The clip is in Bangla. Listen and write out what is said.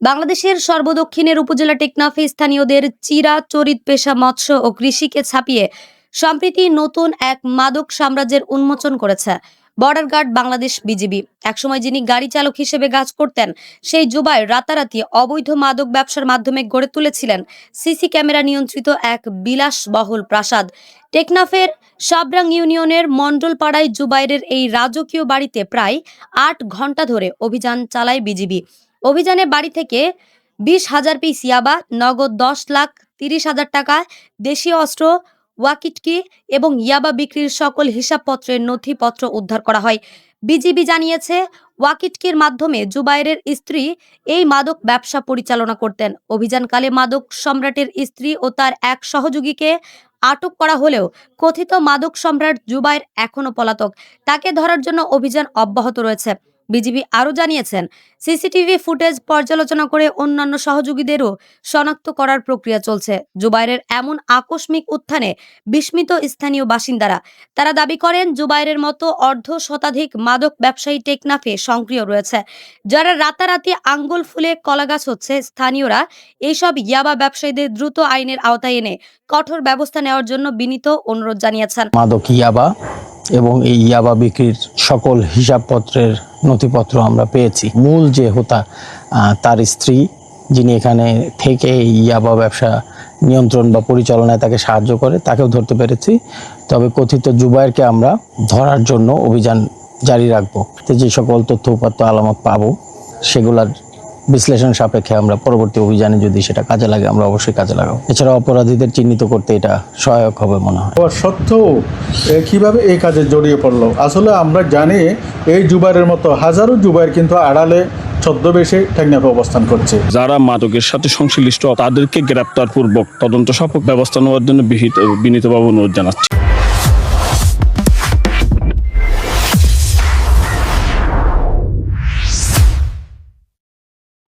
বাংলাদেশের সর্বদক্ষিণের উপজেলা টেকনাফে স্থানীয়দের চিরাচরিত পেশা, মৎস্য ও কৃষিকে ছাপিয়ে সম্প্রতি নতুন এক মাদক সাম্রাজ্যের উন্মোচন করেছে বর্ডার গার্ড বাংলাদেশ বিজিবি। একসময় যিনি গাড়ি চালক হিসেবে কাজ করতেন, সেই জুবাই রাতারাতি অবৈধ মাদক ব্যবসার মাধ্যমে গড়ে তুলেছিলেন সিসি ক্যামেরা নিয়ন্ত্রিত এক বিলাসবহুল প্রাসাদ। টেকনাফের সাবরাং ইউনিয়নের মণ্ডলপাড়ায় জুবাইরের এই রাজকীয় বাড়িতে প্রায় আট ঘণ্টা ধরে অভিযান চালায় বিজিবি। অভিযানে বাড়ি থেকে বিশ হাজার পিস ইয়াবা, নগদ দশ লাখ তিরিশ হাজার টাকা, দেশীয় অস্ত্র, ওয়াকিটকি এবং ইয়াবা বিক্রির সকল হিসাবপত্রের নথিপত্র উদ্ধার করা হয়। বিজিবি জানিয়েছে, ওয়াকিটকির মাধ্যমে জুবাইরের স্ত্রী এই মাদক ব্যবসা পরিচালনা করতেন। অভিযানকালে মাদক সম্রাটের স্ত্রী ও তার এক সহযোগীকে আটক করা হলেও কথিত মাদক সম্রাট জুবাইর এখনও পলাতক। তাকে ধরার জন্য অভিযান অব্যাহত রয়েছে। বিজিবি আরও জানিয়েছেন, সিসিটিভি ফুটেজ পর্যালোচনা করে অন্যান্য সহযোগীদেরও শনাক্ত করার প্রক্রিয়া চলছে। জুবাইরের এমন আকস্মিক উত্থানে বিস্মিত স্থানীয় বাসিন্দারা। তারা দাবি করেন, জুবাইরের মতো অর্ধ শতাধিক মাদক ব্যবসায়ী টেকনাফে সক্রিয় রয়েছে। যারা রাতারাতি আঙ্গুল ফুলে কলাগাছ হচ্ছে, স্থানীয়রা এইসব ইয়াবা ব্যবসায়ীদের দ্রুত আইনের আওতায় এনে কঠোর ব্যবস্থা নেওয়ার জন্য বিনীত অনুরোধ জানিয়েছেন। মাদক ইয়াবা এবং এই ইয়াবা বিক্রির সকল হিসাবপত্রের নথিপত্র আমরা পেয়েছি। মূল যে হোতা তার স্ত্রী, যিনি এখানে থেকে ইয়াবা ব্যবসা নিয়ন্ত্রণ বা পরিচালনায় তাকে সাহায্য করে, তাকেও ধরতে পেরেছি। তবে কথিত জুবাইরকে আমরা ধরার জন্য অভিযান জারি রাখব। যে সকল তথ্য উপাত্ত আলামত পাবো, সেগুলার বিশ্লেষণ সাপেক্ষে আমরা পরবর্তী অভিযানে যদি সেটা কাজে লাগে আমরা অবশ্যই কাজে লাগাবো। এছাড়া অপরাধীদের চিহ্নিত করতে এটা সহায়ক হবে মনে হয়। সত্ত্বেও কীভাবে এই কাজে জড়িয়ে পড়ল? আসলে আমরা জানি এই জুবাইরের মতো হাজারো জুবাইর কিন্তু আড়ালে ছদ্মবেশে টেকনাফে অবস্থান করছে। যারা মাদকের সাথে সংশ্লিষ্ট তাদেরকে গ্রেপ্তার পূর্বক তদন্ত সফল ব্যবস্থা নেওয়ার জন্য বিহিত বিনীতভাবে অনুরোধ জানাচ্ছি।